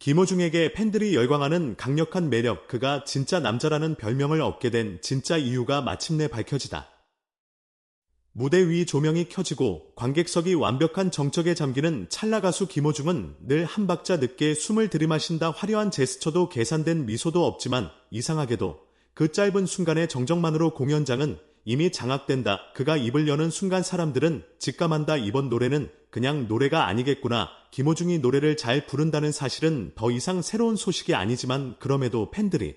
김호중에게 팬들이 열광하는 강력한 매력, 그가 진짜 남자라는 별명을 얻게 된 진짜 이유가 마침내 밝혀지다. 무대 위 조명이 켜지고 관객석이 완벽한 정적에 잠기는 찰나 가수 김호중은 늘 한 박자 늦게 숨을 들이마신다 화려한 제스처도 계산된 미소도 없지만 이상하게도 그 짧은 순간의 정적만으로 공연장은 이미 장악된다. 그가 입을 여는 순간 사람들은 직감한다. 이번 노래는 그냥 노래가 아니겠구나. 김호중이 노래를 잘 부른다는 사실은 더 이상 새로운 소식이 아니지만 그럼에도 팬들이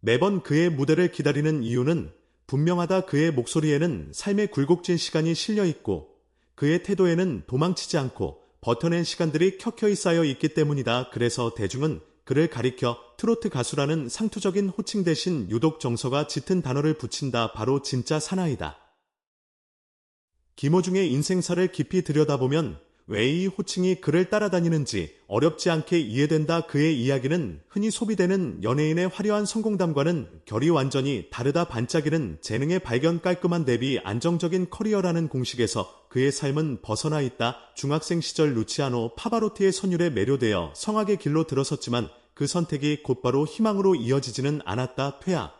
매번 그의 무대를 기다리는 이유는 분명하다. 그의 목소리에는 삶의 굴곡진 시간이 실려 있고 그의 태도에는 도망치지 않고 버텨낸 시간들이 켜켜이 쌓여 있기 때문이다. 그래서 대중은 그를 가리켜 트로트 가수라는 상투적인 호칭 대신 유독 정서가 짙은 단어를 붙인다. 바로 진짜 사나이다. 김호중의 인생사를 깊이 들여다보면 왜 이 호칭이 그를 따라다니는지 어렵지 않게 이해된다. 그의 이야기는 흔히 소비되는 연예인의 화려한 성공담과는 결이 완전히 다르다. 반짝이는 재능의 발견 깔끔한 대비 안정적인 커리어라는 공식에서 그의 삶은 벗어나 있다. 중학생 시절 루치아노 파바로티의 선율에 매료되어 성악의 길로 들어섰지만 그 선택이 곧바로 희망으로 이어지지는 않았다. 퇴화.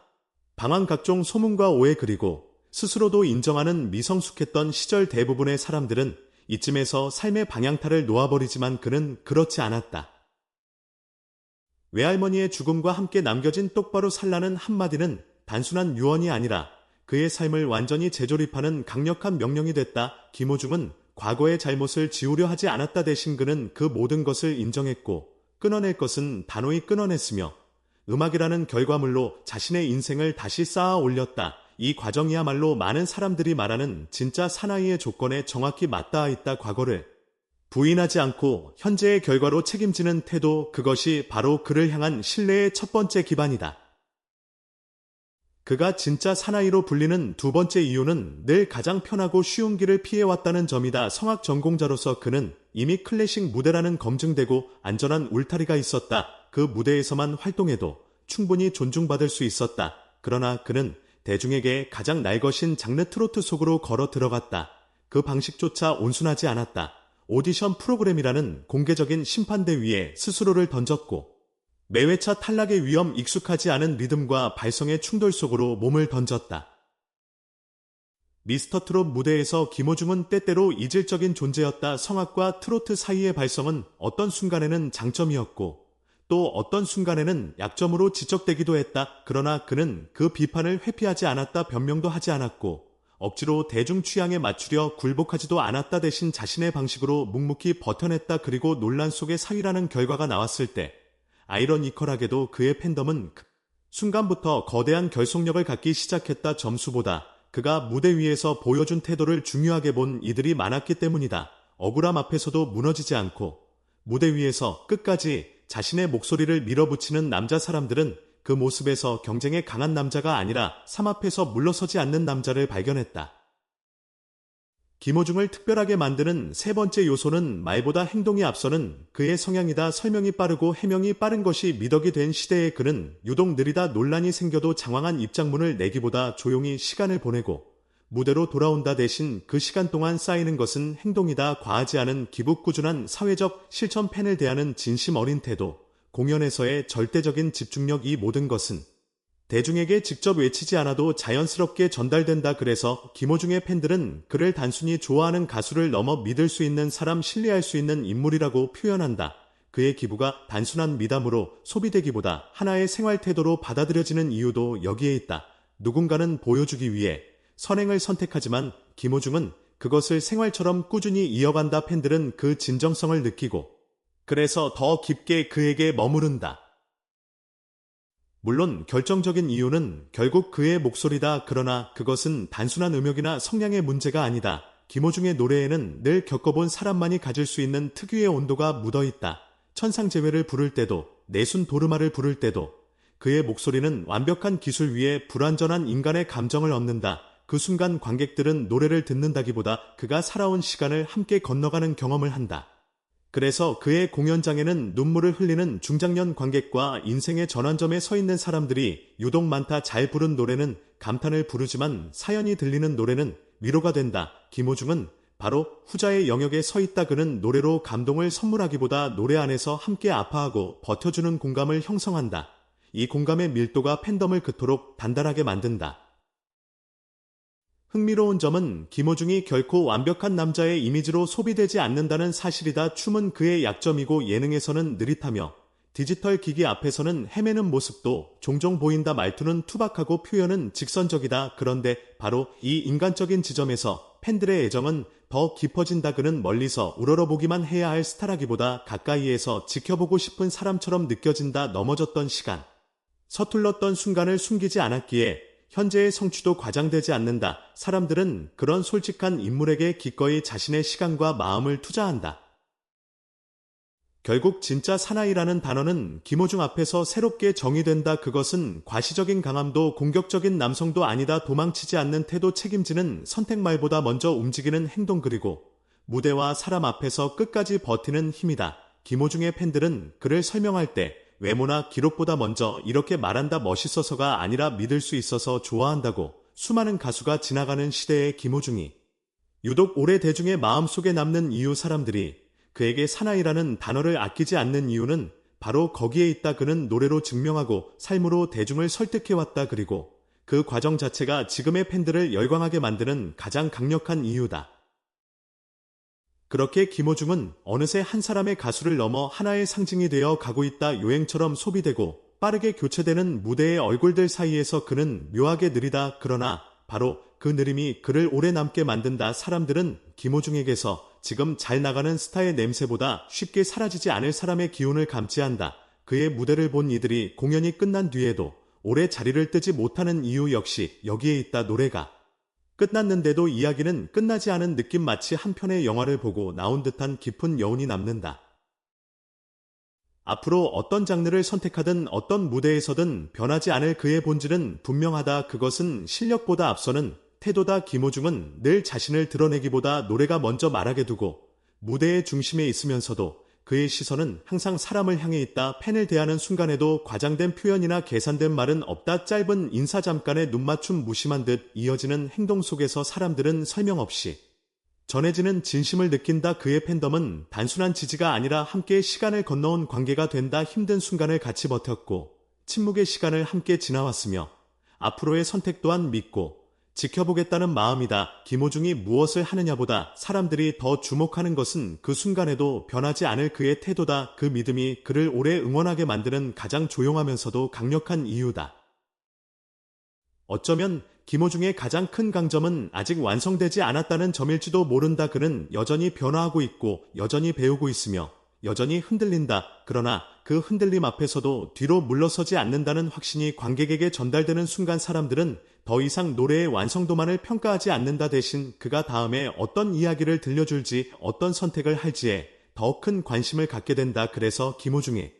방황 각종 소문과 오해 그리고 스스로도 인정하는 미성숙했던 시절 대부분의 사람들은 이쯤에서 삶의 방향타를 놓아버리지만 그는 그렇지 않았다. 외할머니의 죽음과 함께 남겨진 똑바로 살라는 한마디는 단순한 유언이 아니라 그의 삶을 완전히 재조립하는 강력한 명령이 됐다. 김호중은 과거의 잘못을 지우려 하지 않았다 대신 그는 그 모든 것을 인정했고 끊어낼 것은 단호히 끊어냈으며 음악이라는 결과물로 자신의 인생을 다시 쌓아 올렸다. 이 과정이야말로 많은 사람들이 말하는 진짜 사나이의 조건에 정확히 맞닿아 있다. 과거를 부인하지 않고 현재의 결과로 책임지는 태도 그것이 바로 그를 향한 신뢰의 첫 번째 기반이다. 그가 진짜 사나이로 불리는 두 번째 이유는 늘 가장 편하고 쉬운 길을 피해왔다는 점이다. 성악 전공자로서 그는 이미 클래식 무대라는 검증되고 안전한 울타리가 있었다. 그 무대에서만 활동해도 충분히 존중받을 수 있었다. 그러나 그는 대중에게 가장 날것인 장르 트로트 속으로 걸어 들어갔다. 그 방식조차 온순하지 않았다. 오디션 프로그램이라는 공개적인 심판대 위에 스스로를 던졌고 매회차 탈락의 위험 익숙하지 않은 리듬과 발성의 충돌 속으로 몸을 던졌다. 미스터 트롯 무대에서 김호중은 때때로 이질적인 존재였다. 성악과 트로트 사이의 발성은 어떤 순간에는 장점이었고 또 어떤 순간에는 약점으로 지적되기도 했다. 그러나 그는 그 비판을 회피하지 않았다. 변명도 하지 않았고 억지로 대중 취향에 맞추려 굴복하지도 않았다. 대신 자신의 방식으로 묵묵히 버텨냈다. 그리고 논란 속의 사위라는 결과가 나왔을 때 아이러니컬하게도 그의 팬덤은 그 순간부터 거대한 결속력을 갖기 시작했다 점수보다 그가 무대 위에서 보여준 태도를 중요하게 본 이들이 많았기 때문이다. 억울함 앞에서도 무너지지 않고 무대 위에서 끝까지 자신의 목소리를 밀어붙이는 남자 사람들은 그 모습에서 경쟁에 강한 남자가 아니라 삶 앞에서 물러서지 않는 남자를 발견했다. 김호중을 특별하게 만드는 세 번째 요소는 말보다 행동이 앞서는 그의 성향이다. 설명이 빠르고 해명이 빠른 것이 미덕이 된 시대에 그는 유독 느리다 논란이 생겨도 장황한 입장문을 내기보다 조용히 시간을 보내고 무대로 돌아온다 대신 그 시간 동안 쌓이는 것은 행동이다. 과하지 않은 기북꾸준한 사회적 실천 팬을 대하는 진심 어린 태도, 공연에서의 절대적인 집중력 이 모든 것은 대중에게 직접 외치지 않아도 자연스럽게 전달된다. 그래서 김호중의 팬들은 그를 단순히 좋아하는 가수를 넘어 믿을 수 있는 사람, 신뢰할 수 있는 인물이라고 표현한다. 그의 기부가 단순한 미담으로 소비되기보다 하나의 생활 태도로 받아들여지는 이유도 여기에 있다. 누군가는 보여주기 위해 선행을 선택하지만 김호중은 그것을 생활처럼 꾸준히 이어간다. 팬들은 그 진정성을 느끼고 그래서 더 깊게 그에게 머무른다. 물론 결정적인 이유는 결국 그의 목소리다. 그러나 그것은 단순한 음역이나 성량의 문제가 아니다. 김호중의 노래에는 늘 겪어본 사람만이 가질 수 있는 특유의 온도가 묻어 있다. 천상재회를 부를 때도, 내순 도르마를 부를 때도, 그의 목소리는 완벽한 기술 위에 불완전한 인간의 감정을 얻는다. 그 순간 관객들은 노래를 듣는다기보다 그가 살아온 시간을 함께 건너가는 경험을 한다. 그래서 그의 공연장에는 눈물을 흘리는 중장년 관객과 인생의 전환점에 서 있는 사람들이 유독 많다. 잘 부른 노래는 감탄을 부르지만 사연이 들리는 노래는 위로가 된다. 김호중은 바로 후자의 영역에 서 있다 그는 노래로 감동을 선물하기보다 노래 안에서 함께 아파하고 버텨주는 공감을 형성한다. 이 공감의 밀도가 팬덤을 그토록 단단하게 만든다. 흥미로운 점은 김호중이 결코 완벽한 남자의 이미지로 소비되지 않는다는 사실이다. 춤은 그의 약점이고 예능에서는 느릿하며 디지털 기기 앞에서는 헤매는 모습도 종종 보인다 말투는 투박하고 표현은 직선적이다. 그런데 바로 이 인간적인 지점에서 팬들의 애정은 더 깊어진다. 그는 멀리서 우러러보기만 해야 할 스타라기보다 가까이에서 지켜보고 싶은 사람처럼 느껴진다. 넘어졌던 시간. 서툴렀던 순간을 숨기지 않았기에 현재의 성취도 과장되지 않는다. 사람들은 그런 솔직한 인물에게 기꺼이 자신의 시간과 마음을 투자한다. 결국 진짜 사나이라는 단어는 김호중 앞에서 새롭게 정의된다. 그것은 과시적인 강함도 공격적인 남성도 아니다. 도망치지 않는 태도 책임지는 선택 말보다 먼저 움직이는 행동 그리고 무대와 사람 앞에서 끝까지 버티는 힘이다. 김호중의 팬들은 그를 설명할 때 외모나 기록보다 먼저 이렇게 말한다 멋있어서가 아니라 믿을 수 있어서 좋아한다고 수많은 가수가 지나가는 시대의 김호중이 유독 오래 대중의 마음속에 남는 이유 사람들이 그에게 사나이라는 단어를 아끼지 않는 이유는 바로 거기에 있다 그는 노래로 증명하고 삶으로 대중을 설득해왔다 그리고 그 과정 자체가 지금의 팬들을 열광하게 만드는 가장 강력한 이유다. 그렇게 김호중은 어느새 한 사람의 가수를 넘어 하나의 상징이 되어 가고 있다 요행처럼 소비되고 빠르게 교체되는 무대의 얼굴들 사이에서 그는 묘하게 느리다 그러나 바로 그 느림이 그를 오래 남게 만든다 사람들은 김호중에게서 지금 잘 나가는 스타의 냄새보다 쉽게 사라지지 않을 사람의 기운을 감지 한다. 그의 무대를 본 이들이 공연이 끝난 뒤에도 오래 자리를 뜨지 못하는 이유 역시 여기에 있다 노래가. 끝났는데도 이야기는 끝나지 않은 느낌 마치 한 편의 영화를 보고 나온 듯한 깊은 여운이 남는다. 앞으로 어떤 장르를 선택하든 어떤 무대에서든 변하지 않을 그의 본질은 분명하다. 그것은 실력보다 앞서는 태도다. 김호중은 늘 자신을 드러내기보다 노래가 먼저 말하게 두고 무대의 중심에 있으면서도 그의 시선은 항상 사람을 향해 있다. 팬을 대하는 순간에도 과장된 표현이나 계산된 말은 없다. 짧은 인사 잠깐의 눈맞춤 무심한 듯 이어지는 행동 속에서 사람들은 설명 없이 전해지는 진심을 느낀다. 그의 팬덤은 단순한 지지가 아니라 함께 시간을 건너온 관계가 된다. 힘든 순간을 같이 버텼고 침묵의 시간을 함께 지나왔으며 앞으로의 선택 또한 믿고 지켜보겠다는 마음이다. 김호중이 무엇을 하느냐보다 사람들이 더 주목하는 것은 그 순간에도 변하지 않을 그의 태도다. 그 믿음이 그를 오래 응원하게 만드는 가장 조용하면서도 강력한 이유다. 어쩌면 김호중의 가장 큰 강점은 아직 완성되지 않았다는 점일지도 모른다. 그는 여전히 변화하고 있고 여전히 배우고 있으며 여전히 흔들린다. 그러나 그 흔들림 앞에서도 뒤로 물러서지 않는다는 확신이 관객에게 전달되는 순간 사람들은 더 이상 노래의 완성도만을 평가하지 않는다 대신 그가 다음에 어떤 이야기를 들려줄지 어떤 선택을 할지에 더 큰 관심을 갖게 된다. 그래서 김호중의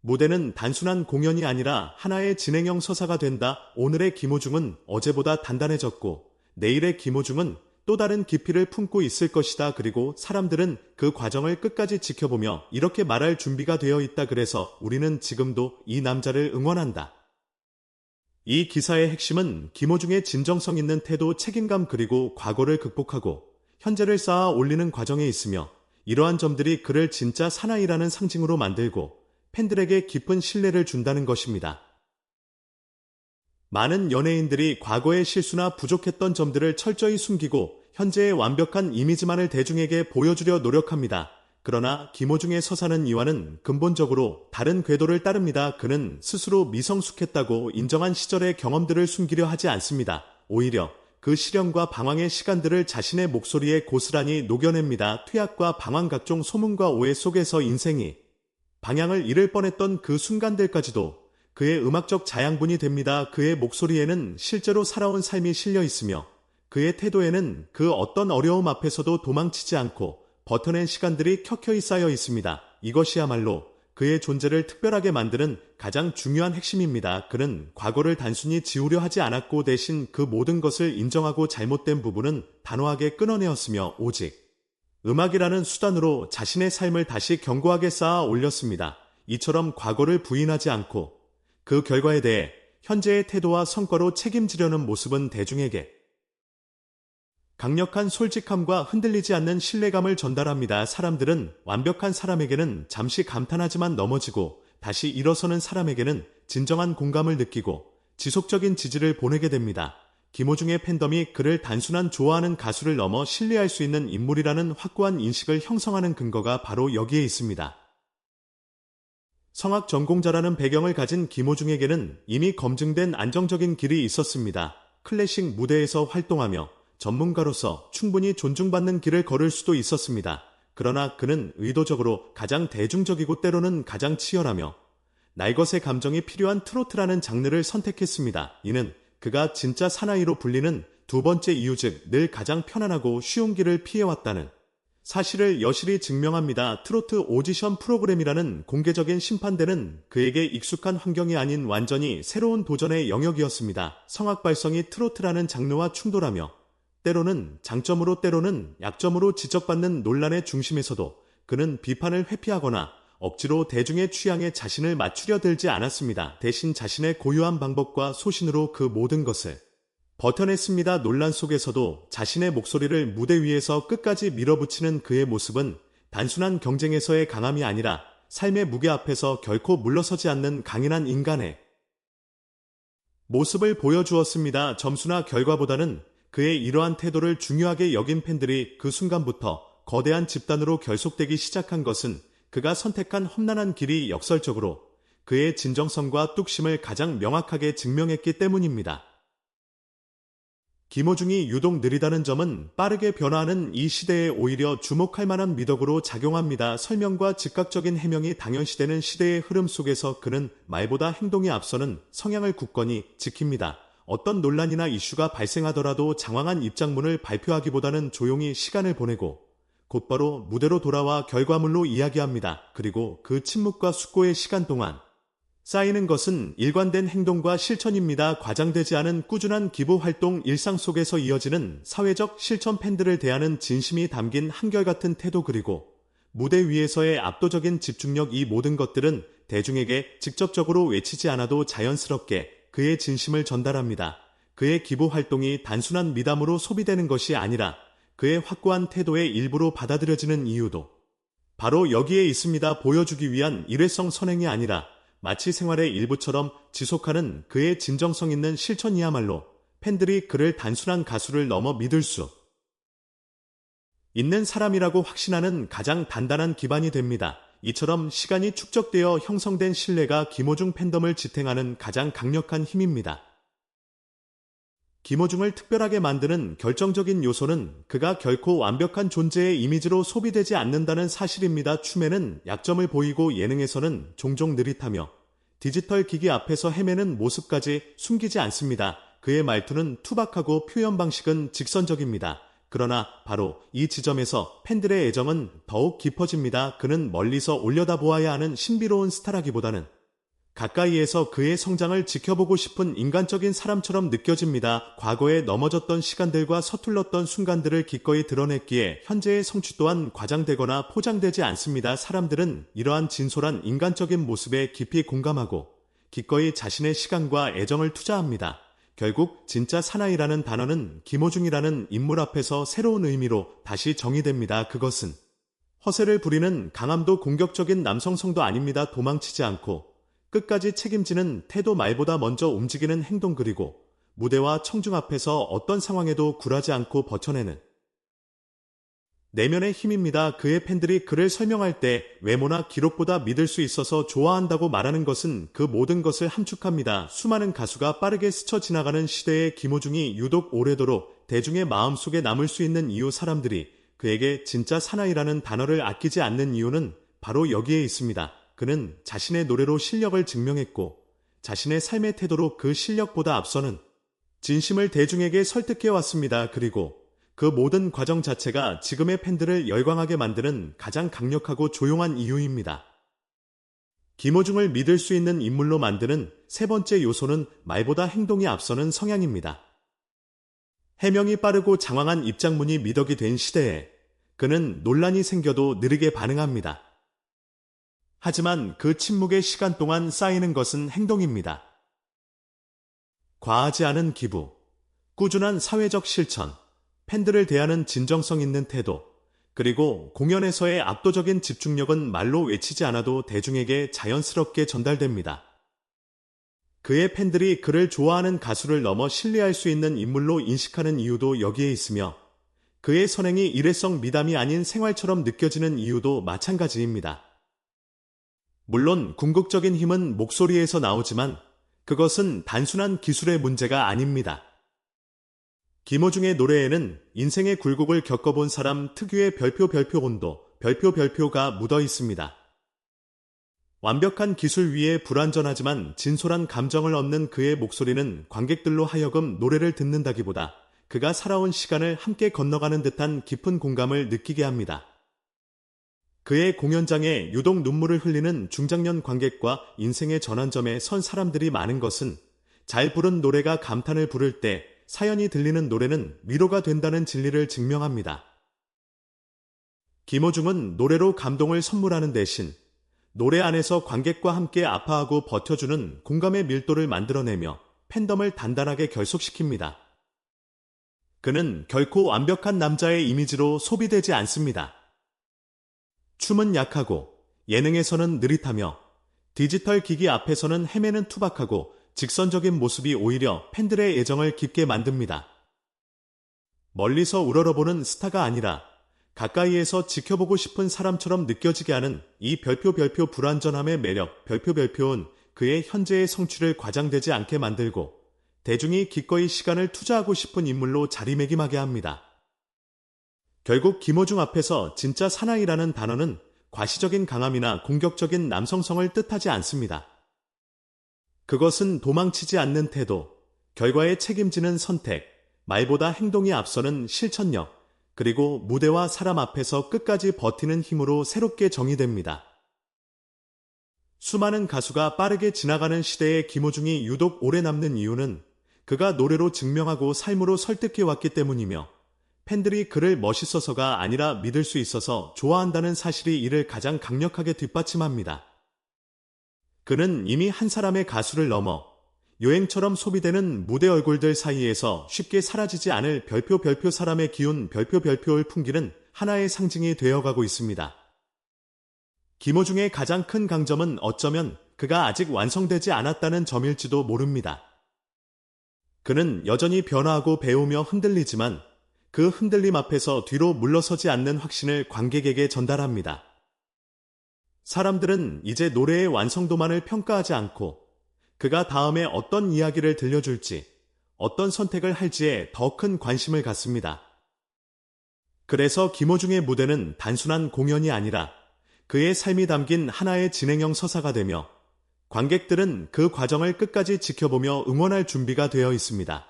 무대는 단순한 공연이 아니라 하나의 진행형 서사가 된다. 오늘의 김호중은 어제보다 단단해졌고 내일의 김호중은 또 다른 깊이를 품고 있을 것이다. 그리고 사람들은 그 과정을 끝까지 지켜보며 이렇게 말할 준비가 되어 있다. 그래서 우리는 지금도 이 남자를 응원한다. 이 기사의 핵심은 김호중의 진정성 있는 태도, 책임감 그리고 과거를 극복하고 현재를 쌓아 올리는 과정에 있으며 이러한 점들이 그를 진짜 사나이라는 상징으로 만들고 팬들에게 깊은 신뢰를 준다는 것입니다. 많은 연예인들이 과거의 실수나 부족했던 점들을 철저히 숨기고 현재의 완벽한 이미지만을 대중에게 보여주려 노력합니다. 그러나 김호중의 서사는 이와는 근본적으로 다른 궤도를 따릅니다. 그는 스스로 미성숙했다고 인정한 시절의 경험들을 숨기려 하지 않습니다. 오히려 그 시련과 방황의 시간들을 자신의 목소리에 고스란히 녹여냅니다. 퇴학과 방황 각종 소문과 오해 속에서 인생이 방향을 잃을 뻔했던 그 순간들까지도 그의 음악적 자양분이 됩니다. 그의 목소리에는 실제로 살아온 삶이 실려 있으며 그의 태도에는 그 어떤 어려움 앞에서도 도망치지 않고 버텨낸 시간들이 켜켜이 쌓여 있습니다. 이것이야말로 그의 존재를 특별하게 만드는 가장 중요한 핵심입니다. 그는 과거를 단순히 지우려 하지 않았고 대신 그 모든 것을 인정하고 잘못된 부분은 단호하게 끊어내었으며 오직 음악이라는 수단으로 자신의 삶을 다시 견고하게 쌓아 올렸습니다. 이처럼 과거를 부인하지 않고 그 결과에 대해 현재의 태도와 성과로 책임지려는 모습은 대중에게 강력한 솔직함과 흔들리지 않는 신뢰감을 전달합니다. 사람들은 완벽한 사람에게는 잠시 감탄하지만 넘어지고 다시 일어서는 사람에게는 진정한 공감을 느끼고 지속적인 지지를 보내게 됩니다. 김호중의 팬덤이 그를 단순한 좋아하는 가수를 넘어 신뢰할 수 있는 인물이라는 확고한 인식을 형성하는 근거가 바로 여기에 있습니다. 성악 전공자라는 배경을 가진 김호중에게는 이미 검증된 안정적인 길이 있었습니다. 클래식 무대에서 활동하며 전문가로서 충분히 존중받는 길을 걸을 수도 있었습니다. 그러나 그는 의도적으로 가장 대중적이고 때로는 가장 치열하며 날것의 감정이 필요한 트로트라는 장르를 선택했습니다. 이는 그가 진짜 사나이로 불리는 두 번째 이유 즉 늘 가장 편안하고 쉬운 길을 피해왔다는 사실을 여실히 증명합니다. 트로트 오디션 프로그램이라는 공개적인 심판대는 그에게 익숙한 환경이 아닌 완전히 새로운 도전의 영역이었습니다. 성악 발성이 트로트라는 장르와 충돌하며 때로는 장점으로 때로는 약점으로 지적받는 논란의 중심에서도 그는 비판을 회피하거나 억지로 대중의 취향에 자신을 맞추려 들지 않았습니다. 대신 자신의 고유한 방법과 소신으로 그 모든 것을 버텨냈습니다. 논란 속에서도 자신의 목소리를 무대 위에서 끝까지 밀어붙이는 그의 모습은 단순한 경쟁에서의 강함이 아니라 삶의 무게 앞에서 결코 물러서지 않는 강인한 인간의 모습을 보여주었습니다. 점수나 결과보다는 그의 이러한 태도를 중요하게 여긴 팬들이 그 순간부터 거대한 집단으로 결속되기 시작한 것은 그가 선택한 험난한 길이 역설적으로 그의 진정성과 뚝심을 가장 명확하게 증명했기 때문입니다. 김호중이 유독 느리다는 점은 빠르게 변화하는 이 시대에 오히려 주목할 만한 미덕으로 작용합니다. 설명과 즉각적인 해명이 당연시되는 시대의 흐름 속에서 그는 말보다 행동에 앞서는 성향을 굳건히 지킵니다. 어떤 논란이나 이슈가 발생하더라도 장황한 입장문을 발표하기보다는 조용히 시간을 보내고 곧바로 무대로 돌아와 결과물로 이야기합니다. 그리고 그 침묵과 숙고의 시간 동안 쌓이는 것은 일관된 행동과 실천입니다. 과장되지 않은 꾸준한 기부 활동 일상 속에서 이어지는 사회적 실천 팬들을 대하는 진심이 담긴 한결같은 태도 그리고 무대 위에서의 압도적인 집중력 이 모든 것들은 대중에게 직접적으로 외치지 않아도 자연스럽게 그의 진심을 전달합니다. 그의 기부 활동이 단순한 미담으로 소비되는 것이 아니라 그의 확고한 태도의 일부로 받아들여지는 이유도 바로 여기에 있습니다. 보여주기 위한 일회성 선행이 아니라 마치 생활의 일부처럼 지속하는 그의 진정성 있는 실천이야말로 팬들이 그를 단순한 가수를 넘어 믿을 수 있는 사람이라고 확신하는 가장 단단한 기반이 됩니다. 이처럼 시간이 축적되어 형성된 신뢰가 김호중 팬덤을 지탱하는 가장 강력한 힘입니다. 김호중을 특별하게 만드는 결정적인 요소는 그가 결코 완벽한 존재의 이미지로 소비되지 않는다는 사실입니다. 춤에는 약점을 보이고 예능에서는 종종 느릿하며 디지털 기기 앞에서 헤매는 모습까지 숨기지 않습니다. 그의 말투는 투박하고 표현 방식은 직선적입니다. 그러나 바로 이 지점에서 팬들의 애정은 더욱 깊어집니다. 그는 멀리서 올려다보아야 하는 신비로운 스타라기보다는 가까이에서 그의 성장을 지켜보고 싶은 인간적인 사람처럼 느껴집니다. 과거에 넘어졌던 시간들과 서툴렀던 순간들을 기꺼이 드러냈기에 현재의 성취 또한 과장되거나 포장되지 않습니다. 사람들은 이러한 진솔한 인간적인 모습에 깊이 공감하고 기꺼이 자신의 시간과 애정을 투자합니다. 결국 진짜 사나이라는 단어는 김호중이라는 인물 앞에서 새로운 의미로 다시 정의됩니다. 그것은 허세를 부리는 강함도 공격적인 남성성도 아닙니다. 도망치지 않고 끝까지 책임지는 태도 말보다 먼저 움직이는 행동 그리고 무대와 청중 앞에서 어떤 상황에도 굴하지 않고 버텨내는 내면의 힘입니다. 그의 팬들이 그를 설명할 때 외모나 기록보다 믿을 수 있어서 좋아한다고 말하는 것은 그 모든 것을 함축합니다. 수많은 가수가 빠르게 스쳐 지나가는 시대의 김호중이 유독 오래도록 대중의 마음속에 남을 수 있는 이유 사람들이 그에게 진짜 사나이라는 단어를 아끼지 않는 이유는 바로 여기에 있습니다. 그는 자신의 노래로 실력을 증명했고 자신의 삶의 태도로 그 실력보다 앞서는 진심을 대중에게 설득해 왔습니다. 그리고 그 모든 과정 자체가 지금의 팬들을 열광하게 만드는 가장 강력하고 조용한 이유입니다. 김호중을 믿을 수 있는 인물로 만드는 세 번째 요소는 말보다 행동이 앞서는 성향입니다. 해명이 빠르고 장황한 입장문이 미덕이 된 시대에 그는 논란이 생겨도 느리게 반응합니다. 하지만 그 침묵의 시간 동안 쌓이는 것은 행동입니다. 과하지 않은 기부, 꾸준한 사회적 실천, 팬들을 대하는 진정성 있는 태도, 그리고 공연에서의 압도적인 집중력은 말로 외치지 않아도 대중에게 자연스럽게 전달됩니다. 그의 팬들이 그를 좋아하는 가수를 넘어 신뢰할 수 있는 인물로 인식하는 이유도 여기에 있으며 그의 선행이 일회성 미담이 아닌 생활처럼 느껴지는 이유도 마찬가지입니다. 물론 궁극적인 힘은 목소리에서 나오지만 그것은 단순한 기술의 문제가 아닙니다. 김호중의 노래에는 인생의 굴곡을 겪어본 사람 특유의 별표 별표 온도, 별표 별표가 묻어 있습니다. 완벽한 기술 위에 불완전하지만 진솔한 감정을 얻는 그의 목소리는 관객들로 하여금 노래를 듣는다기보다 그가 살아온 시간을 함께 건너가는 듯한 깊은 공감을 느끼게 합니다. 그의 공연장에 유독 눈물을 흘리는 중장년 관객과 인생의 전환점에 선 사람들이 많은 것은 잘 부른 노래가 감탄을 부를 때 사연이 들리는 노래는 위로가 된다는 진리를 증명합니다. 김호중은 노래로 감동을 선물하는 대신 노래 안에서 관객과 함께 아파하고 버텨주는 공감의 밀도를 만들어내며 팬덤을 단단하게 결속시킵니다. 그는 결코 완벽한 남자의 이미지로 소비되지 않습니다. 춤은 약하고 예능에서는 느릿하며 디지털 기기 앞에서는 헤매는 투박하고 직선적인 모습이 오히려 팬들의 애정을 깊게 만듭니다. 멀리서 우러러보는 스타가 아니라 가까이에서 지켜보고 싶은 사람처럼 느껴지게 하는 이 별표 별표 불완전함의 매력 별표 별표는 그의 현재의 성취를 과장되지 않게 만들고 대중이 기꺼이 시간을 투자하고 싶은 인물로 자리매김하게 합니다. 결국 김호중 앞에서 진짜 사나이라는 단어는 과시적인 강함이나 공격적인 남성성을 뜻하지 않습니다. 그것은 도망치지 않는 태도, 결과에 책임지는 선택, 말보다 행동이 앞서는 실천력, 그리고 무대와 사람 앞에서 끝까지 버티는 힘으로 새롭게 정의됩니다. 수많은 가수가 빠르게 지나가는 시대에 김호중이 유독 오래 남는 이유는 그가 노래로 증명하고 삶으로 설득해 왔기 때문이며 팬들이 그를 멋있어서가 아니라 믿을 수 있어서 좋아한다는 사실이 이를 가장 강력하게 뒷받침합니다. 그는 이미 한 사람의 가수를 넘어 여행처럼 소비되는 무대 얼굴들 사이에서 쉽게 사라지지 않을 별표 별표 사람의 기운 별표 별표를 풍기는 하나의 상징이 되어가고 있습니다. 김호중의 가장 큰 강점은 어쩌면 그가 아직 완성되지 않았다는 점일지도 모릅니다. 그는 여전히 변화하고 배우며 흔들리지만 그 흔들림 앞에서 뒤로 물러서지 않는 확신을 관객에게 전달합니다. 사람들은 이제 노래의 완성도만을 평가하지 않고 그가 다음에 어떤 이야기를 들려줄지, 어떤 선택을 할지에 더 큰 관심을 갖습니다. 그래서 김호중의 무대는 단순한 공연이 아니라 그의 삶이 담긴 하나의 진행형 서사가 되며 관객들은 그 과정을 끝까지 지켜보며 응원할 준비가 되어 있습니다.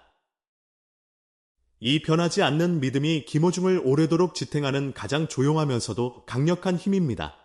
이 변하지 않는 믿음이 김호중을 오래도록 지탱하는 가장 조용하면서도 강력한 힘입니다.